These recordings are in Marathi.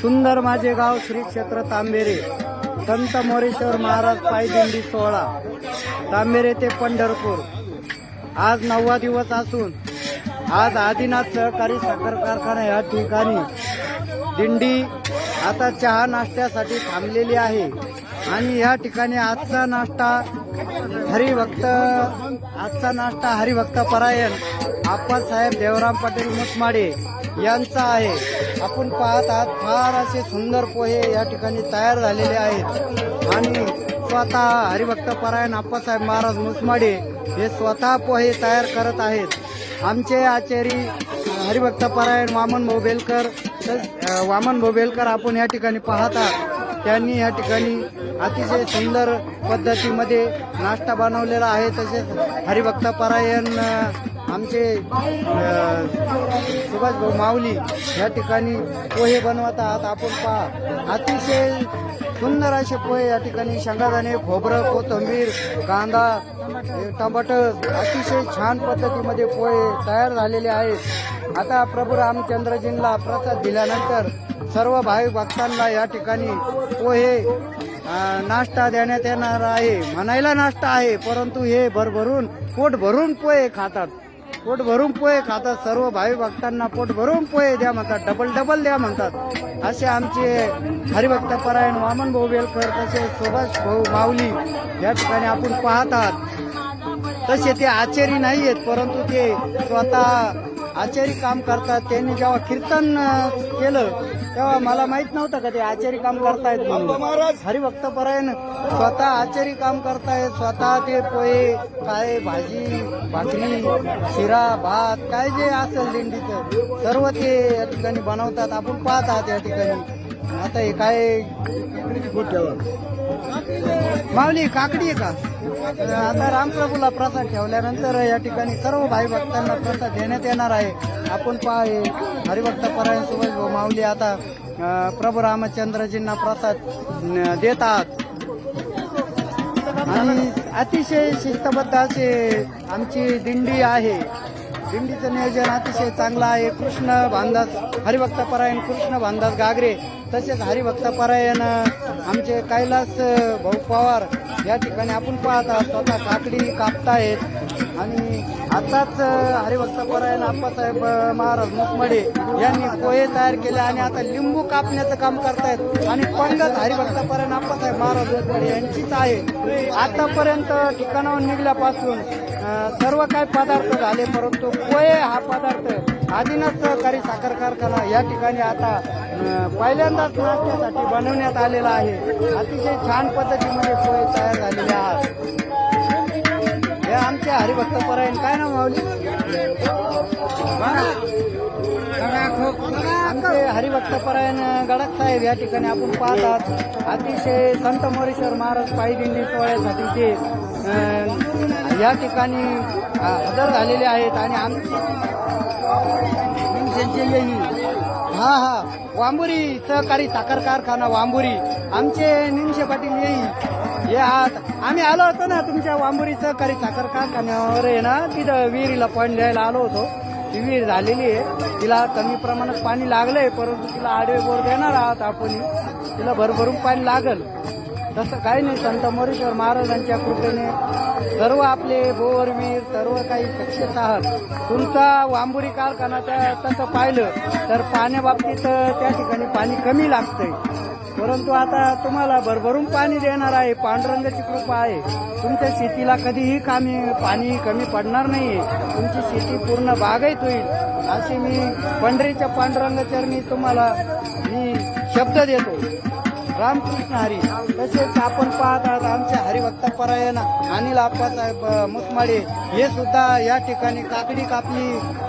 सुंदर माझे गाव श्री क्षेत्र तांबेरे. संत मोरेश्वर महाराज पायदिंडी सोहळा. तांबेरे ते पंढरपूर. आज नववा दिवस असून आज आदिनाथ सहकारी साखर कारखाना या ठिकाणी दिंडी आता चहा नाश्त्यासाठी थांबलेली आहे. आणि या ठिकाणी आजचा नाश्ता हरिभक्त आजचा नाश्ता हरिभक्त परायण आप्पासाहेब देवराम पाटील मुतमाडे यांचा आहे. आपण पाहत आहात फार असे सुंदर पोहे या ठिकाणी तयार झालेले आहेत. आणि स्वतः हरिभक्त परायण आप्पासाहेब महाराज मुसमाडे हे स्वतः पोहे तयार करत आहेत. आमचे आचारी हरिभक्त परायण वामन भोबेलकर वामन भोबेलकर आपण या ठिकाणी पाहता त्यांनी या ठिकाणी अतिशय सुंदर पद्धतीमध्ये नाश्ता बनवलेला आहे. तसेच हरिभक्त परायण आमचे अ, सुभाष भाऊ माऊली या ठिकाणी पोहे बनवत आहात आपण पहा अतिशय सुंदर असे पोहे या ठिकाणी शेंगादाणे खोबरं कोथिंबीर कांदा टमाटर अतिशय छान पद्धतीमध्ये पोहे तयार झालेले आहेत. आता प्रभू रामचंद्रजींना प्रसाद दिल्यानंतर सर्व भाविक भक्तांना या ठिकाणी पोहे नाश्ता देण्यात येणार आहे. म्हणायला नाश्ता आहे परंतु हे भरभरून पोट भरून पोहे खातात. पोट भरून पोहे खातात. सर्व भावी भक्तांना पोट भरून पोहे द्या म्हणतात. डबल डबल द्या म्हणतात. असे आमचे हरिभक्त परायण वामन भाऊ बेलकर तसे सुभाष भाऊ माऊली या ठिकाणी आपण पाहत आहात तसे ते आचारी नाही आहेत परंतु ते स्वतः आचारी काम करतात. त्यांनी जेव्हा कीर्तन केलं तेव्हा मला माहीत नव्हतं का ते आचारी काम करतायत म्हणून. हरिभक्त परायण. स्वतः आचारी काम करतायत स्वतः ते पोहे काय भाजी भाकरी शिरा भात काय जे असेल दिंडीचं सर्व ते या ठिकाणी बनवतात. आपण पाहत आहात या ठिकाणी. आता हे काय? माऊली काकडी आहे का? आता रामप्रभूला प्रसाद ठेवल्यानंतर या ठिकाणी सर्व भाई भक्तांना प्रसाद देण्यात येणार आहे. आपण पहा. हरिभक्त परायण माऊली आता प्रभू रामचंद्रजींना प्रसाद देतात. देत आहात आणि अतिशय शिस्तबद्ध असे आमची दिंडी आहे. दिंडीचं नियोजन अतिशय चांगलं आहे. कृष्ण भानदास हरिभक्त परायण कृष्ण भानदास गागरे तसेच हरिभक्त परायण आमचे कैलास भाऊ पवार या ठिकाणी आपण पाहत आहात. स्वतः काकडी कापतायत. आणि आताच हरिभक्त परायण आप्पासाहेब महाराज मुखमडे यांनी पोहे तयार केले आणि आता लिंबू कापण्याचं काम करतायत. आणि पंगत हरिभक्त परायण आप्पासाहेब महाराज मुखमडे यांचीच आहे. आतापर्यंत ठिकाणावर निघल्यापासून सर्व काही पदार्थ झाले परंतु पोहे हा पदार्थ आदिनाथ सहकारी साखर कारखाना या ठिकाणी आता पहिल्यांदाच नाश्त्यासाठी बनवण्यात आलेला आहे. अतिशय छान पद्धतीमध्ये पोहे तयार झालेले आहेत. हे आमचे हरिभक्त परायण काय नाव माऊली? आमचे हरिभक्त परायण गडक साहेब या ठिकाणी आपण पाहतात. अतिशय संत मोरेश्वर महाराज पायी दिंडी सोहळ्यासाठी ते या ठिकाणी हजर झालेले आहेत आणि आम हा हा. वांबुरी सहकारी साखर कारखाना वांबुरी. आमचे निमशे पाटील येई. हे आहात. आम्ही आलो होतो ना तुमच्या वांबुरी सहकारी साखर कारखान्यावर. आहे ना तिथं विहिरीला पॉईंट द्यायला आलो होतो. ती विहीर झालेली आहे. तिला कमी प्रमाणात पाणी लागलंय परंतु तिला आडवे बोर देणार आहात आपण. तिला भरभरून पाणी लागल. तसं काही नाही. संत मोरेश्वर महाराजांच्या कृपेने सर्व आपले बोरवीर सर्व काही सक्षम आहात. तुमचा वांबुरी कारखाना त्या तसं पाहिलं तर पाण्याबाबतीत त्या ठिकाणी पाणी कमी लागतंय. परंतु आता तुम्हाला भरभरून पाणी देणार आहे. पांडुरंगाची कृपा आहे. तुमच्या शेतीला कधीही कामी पाणी कमी पडणार नाहीये. तुमची शेती पूर्ण बागायत होईल. अशी मी पंढरीच्या पांडुरंगाचरणी तुम्हाला मी शब्द देतो. रामकृष्ण हरी. तसेच आपण पाहत आहात आमचे हरिभक्त परायण अनिल आप्पासाहेब मुसमाडे. हे सुद्धा या ठिकाणी काकडी कापली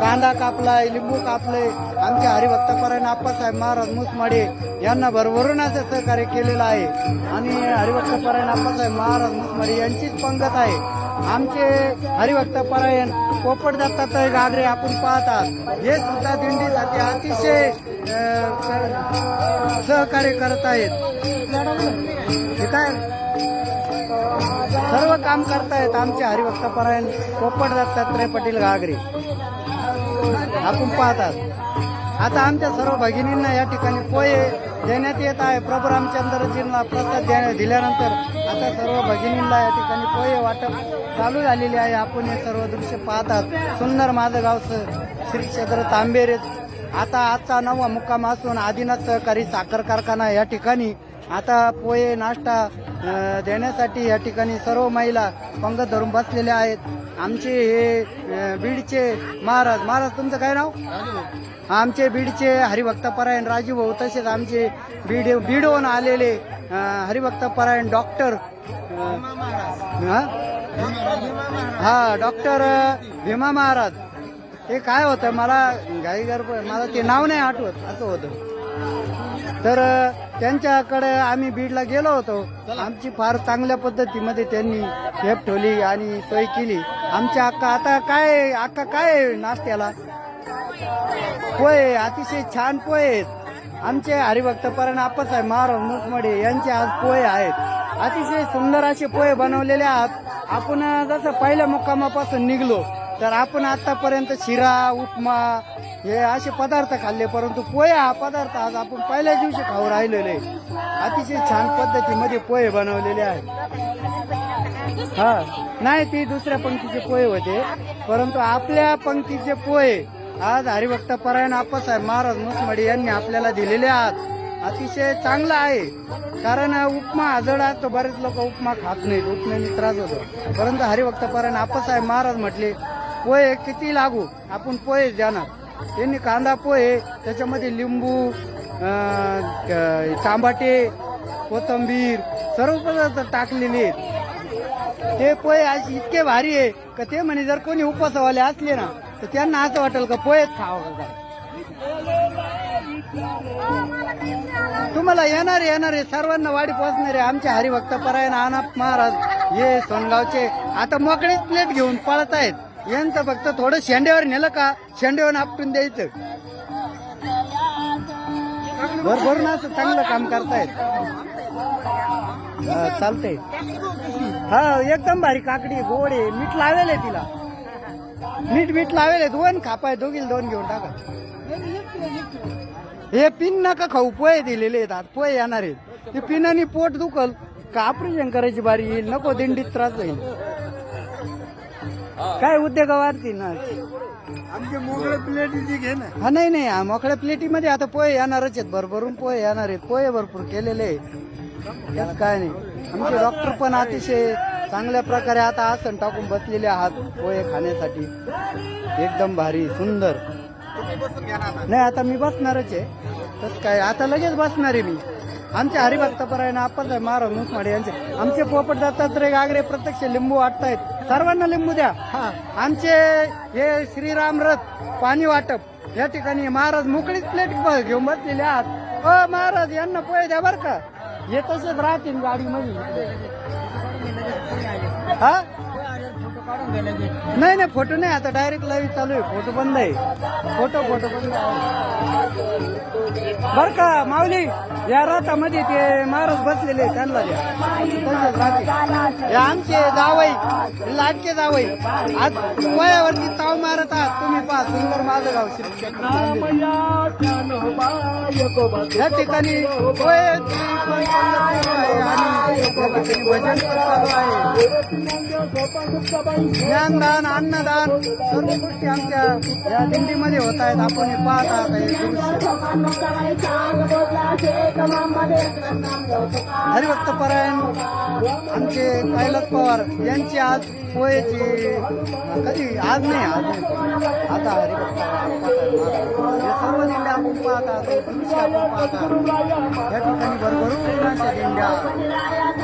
कांदा कापलाय लिंबू कापले. आमचे हरिभक्त परायण आप्पासाहेब महाराज मुसमाडे यांना भरभरून असं सहकार्य केलेलं आहे. आणि हरिभक्त परायण आप्पासाहेब महाराज मुसमाडे यांचीच पंगत आहे. आमचे हरिभक्त परायण पोपट दत्तात्रय गागरे आपण पाहतात हे सुद्धा दिंडीसाठी अतिशय सहकार्य करत आहेत हे काय? सर्व काम करतायत आमचे हरिभक्तपरायण पोपट दत्तात्रय पाटील गागरे. आपण पाहतात. आता आमच्या सर्व भगिनींना या ठिकाणी पोहे देण्यात येत आहे. प्रभू रामचंद्रजींना प्रसाद देण्या दिल्यानंतर आता सर्व भगिनींना या ठिकाणी पोहे वाटप चालू झालेले आहे. आपण हे सर्व दृश्य पाहतात. सुंदर माझं गावचं श्री क्षेत्र तांबेरे आता आजचा नवा मुक्काम असून आदिनाथ सहकारी साखर कारखाना या ठिकाणी आता पोहे नाश्ता देण्यासाठी या ठिकाणी सर्व महिला पंगत धरून बसलेल्या आहेत. आमचे हे बीडचे महाराज महाराज तुमचं काय नाव? आमचे बीडचे हरिभक्तपरायण राजू भाऊ तसेच आमचे बीड बीडहून आलेले हरिभक्त हरिभक्तपरायण डॉक्टर हा? डॉक्टर भीमा महाराज. ते काय होतं मला गडबड मला ते नाव नाही आठवत असं होतं. तर त्यांच्याकडे आम्ही बीडला गेलो होतो. आमची फार चांगल्या पद्धतीमध्ये त्यांनी खेप ठेवली आणि सोय केली. आमच्या अक्का आता काय अक्का काय आहे नाश्त्याला? पोहे अतिशय छान पोहे आहेत. आमचे हरिभक्तपरायण आप्पासाहेब महाराज मुखमडे यांचे आज पोहे आहेत. अतिशय सुंदर असे पोहे बनवलेले आहात. आपण जसं पहिल्या मुक्कामापासून निघलो तर आपण आतापर्यंत शिरा उपमा हे असे पदार्थ खाल्ले परंतु पोहे हा पदार्थ आज आपण पहिल्या दिवशी खाऊ राहिलेले. अतिशय छान पद्धतीमध्ये पोहे बनवलेले आहेत. हा नाही ती दुसऱ्या पंक्तीचे पोहे होते. परंतु आपल्या पंक्तीचे पोहे आज हरिभक्त परायण आप्पासाहेब महाराज मुसमडी यांनी आपल्याला दिलेले आहात. अतिशय चांगला आहे. कारण उपमा आजड तो बरेच लोक उपमा खात नाहीत. उपमेने त्रास होतो परंतु हरिभक्त परायण आप्पासाहेब महाराज म्हटले पोहे किती लागू? आपण पोहे देणार. त्यांनी कांदा पोहे त्याच्यामध्ये लिंबू तांबाटे कोथंबीर सर्व पदार्थ टाकलेले आहेत. ते पोहे आज इतके भारी आहे का ते म्हणे जर कोणी उपवासवाले असले ना तर त्यांना असं वाटेल का पोहेच खावं का? तुम्हाला येणार येणार आहे सर्वांना वाडी पोहोचणार आहे आमचे हरिभक्त परायण आनाप महाराज हे सोनगावचे. आता मोकळीच प्लेट घेऊन पळत आहेत यांचं फक्त थोडं शेंड्यावर नेलं का? शेंड्यावर आपटून द्यायचं. भरभरून असं चांगलं काम करतायत. चालतंय. हा एकदम भारी काकडी गोड आहे. मीठ लावेल आहे तिला. मीठ मीठ लावेल आहे. दोन खापाय दोघील दोन घेऊन टाका. हे पिन नका खाऊ. पोहे दिलेले आहेत पोहे येणार आहेत. ते पिनाने पोट दुखल. का ऑपरेशन करायची बारी येईल? नको दिंडीत त्रास होईल. काय उद्योग वाढतील ना? आमचे मोकळे प्लेट घे ना. हा नाही नाही हा मोकळ्या प्लेटीमध्ये आता पोहे येणारच आहेत. भरभरून पोहे येणार आहेत. पोहे भरपूर केलेले आहेत. यात काय नाही. आमचे डॉक्टर पण अतिशय चांगल्या प्रकारे आता आसन टाकून बसलेले आहात पोहे खाण्यासाठी. एकदम भारी सुंदर. नाही आता मी बसणारच आहे. तसं काय आता लगेच बसणार आहे मी. आमचे हरिभक्तपरायण आप्पासाहेब महाराज मुसमाडे यांचे. आमचे पोपट दत्तात्रय गागरे प्रत्यक्ष लिंबू वाटतायत. सर्वांना लिंबू द्या. हा. आमचे हे श्रीराम रथ पाणी वाटप या ठिकाणी महाराज मोकळीच प्लेट घेऊन बसलेले आहात. अ महाराज यांना पोहे द्या बर का. हे तसेच राहतील गाडीमध्ये. हा? नाही नाही फोटो नाही आता डायरेक्ट लाईव्ह चालू आहे. फोटो बंद आहे. फोटो फोटो बंद आहे. बर का माऊली या रथामध्ये ते महाराज बसलेले त्यांना द्या. आमचे जावई लाटके जावई. आज वयावरती ताव मारत आहात. तुम्ही पहा सुंदर माझं गाव या ठिकाणी भजन चालू आहे. ज्ञानदान अन्नदान सर्व गोष्टी आमच्या या दिंडीमध्ये होत आहेत. आपण हे पाहत आहात हरिभक्त परायण आमचे कैलास पवार यांची आज पोहेची कधी? आज नाही आज आता हरिभक्त हे सर्व दिंड्या आपण पाहत आहात. या ठिकाणी भरभरून दिंड्या.